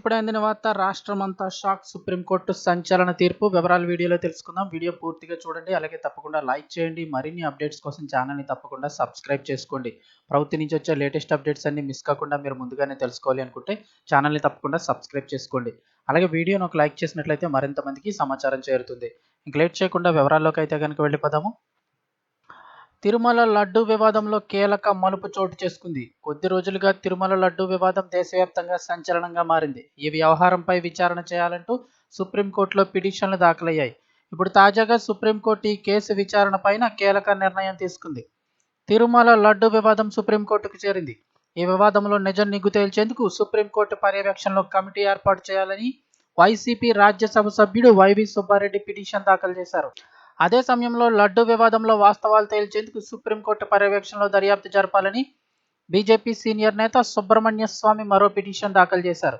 ఇప్పుడు అందిన వార్త రాష్ట్రం అంతా షాక్ సుప్రీంకోర్టు సంచలన తీర్పు. వివరాలు వీడియోలో తెలుసుకుందాం. వీడియో పూర్తిగా చూడండి. అలాగే తప్పకుండా లైక్ చేయండి. మరిన్ని అప్డేట్స్ కోసం ఛానల్ని తప్పకుండా సబ్స్క్రైబ్ చేసుకోండి. ప్రభుత్వం నుంచి వచ్చే లేటెస్ట్ అప్డేట్స్ అన్ని మిస్ కాకుండా మీరు ముందుగానే తెలుసుకోవాలి అనుకుంటే ఛానల్ని తప్పకుండా సబ్స్క్రైబ్ చేసుకోండి. అలాగే వీడియోను ఒక లైక్ చేసినట్లయితే మరింత మందికి సమాచారం చేరుతుంది. ఇంక లేట్ చేయకుండా వివరాల్లోకి అయితే కనుక వెళ్ళిపోదాము. తిరుమల లడ్డు వివాదంలో కీలక మలుపు చోటు చేసుకుంది. కొద్ది రోజులుగా తిరుమల లడ్డు వివాదం దేశవ్యాప్తంగా సంచలనంగా మారింది. ఈ వ్యవహారంపై విచారణ చేయాలంటూ సుప్రీంకోర్టులో పిటిషన్లు దాఖలయ్యాయి. ఇప్పుడు తాజాగా సుప్రీంకోర్టు ఈ కేసు విచారణ పైన కీలక నిర్ణయం తీసుకుంది. తిరుమల లడ్డు వివాదం సుప్రీంకోర్టుకు చేరింది. ఈ వివాదంలో నిజం నిగ్గు తేల్చేందుకు సుప్రీంకోర్టు పర్యవేక్షణలో కమిటీ ఏర్పాటు చేయాలని వైసీపీ రాజ్యసభ సభ్యుడు వైవి సుబ్బారెడ్డి పిటిషన్ దాఖలు చేశారు. అదే సమయంలో లడ్డు వివాదంలో వాస్తవాలు తేల్చేందుకు సుప్రీంకోర్టు పర్యవేక్షణలో దర్యాప్తు జరపాలని బీజేపీ సీనియర్ నేత సుబ్రహ్మణ్య స్వామి మరో పిటిషన్ దాఖలు చేశారు.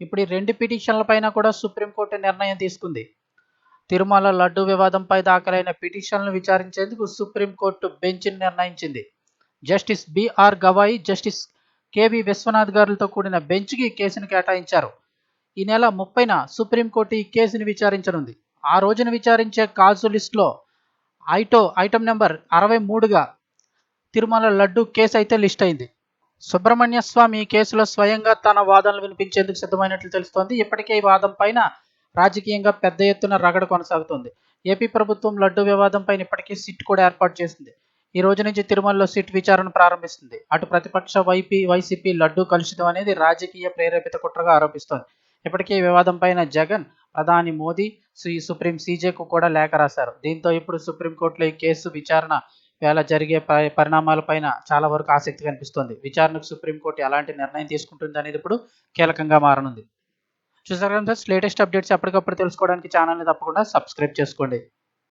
ఇప్పుడు ఈ రెండు పిటిషన్లపైన కూడా సుప్రీంకోర్టు నిర్ణయం తీసుకుంది. తిరుమల లడ్డు వివాదంపై దాఖలైన పిటిషన్లను విచారించేందుకు సుప్రీంకోర్టు బెంచ్ నిర్ణయించింది. Justice BR Gavai justice KV Viswanath గారులతో కూడిన బెంచ్కి కేసును కేటాయించారు. ఈ నెల ముప్పైన సుప్రీంకోర్టు ఈ కేసును విచారించనుంది. ఆ రోజున విచారించే కాల్స్ లిస్టులో ఐటో ఐటమ్ నెంబర్ అరవై మూడుగా తిరుమల లడ్డు కేసు అయితే లిస్ట్ అయింది. సుబ్రహ్మణ్య స్వామి ఈ కేసులో స్వయంగా తన వాదనలు వినిపించేందుకు సిద్ధమైనట్లు తెలుస్తోంది. ఇప్పటికే ఈ వాదం పైన రాజకీయంగా పెద్ద ఎత్తున రగడ కొనసాగుతోంది. ఏపీ ప్రభుత్వం లడ్డు వివాదం పైన ఇప్పటికీ సిట్ కూడా ఏర్పాటు చేసింది. ఈ రోజు నుంచి తిరుమలలో సిట్ విచారణ ప్రారంభిస్తుంది. అటు ప్రతిపక్ష వైపీ వైసీపీ లడ్డు కలుషితం అనేది రాజకీయ ప్రేరేపిత కుట్రగా ఆరోపిస్తోంది. ఇప్పటికే ఈ వివాదం పైన జగన్ ప్రధాని మోదీ శ్రీ సుప్రీం సీజేకు కూడా లేఖ రాశారు. దీంతో ఇప్పుడు సుప్రీంకోర్టులో ఈ కేసు విచారణ వేళ జరిగే ప- పరిణామాలపైన చాలా వరకు ఆసక్తి కనిపిస్తోంది. విచారణకు సుప్రీంకోర్టు ఎలాంటి నిర్ణయం తీసుకుంటుంది అనేది ఇప్పుడు కీలకంగా మారనుంది. చూసారు కదా లేటెస్ట్ అప్డేట్స్ ఎప్పటికప్పుడు తెలుసుకోవడానికి ఛానల్ని తప్పకుండా సబ్స్క్రైబ్ చేసుకోండి.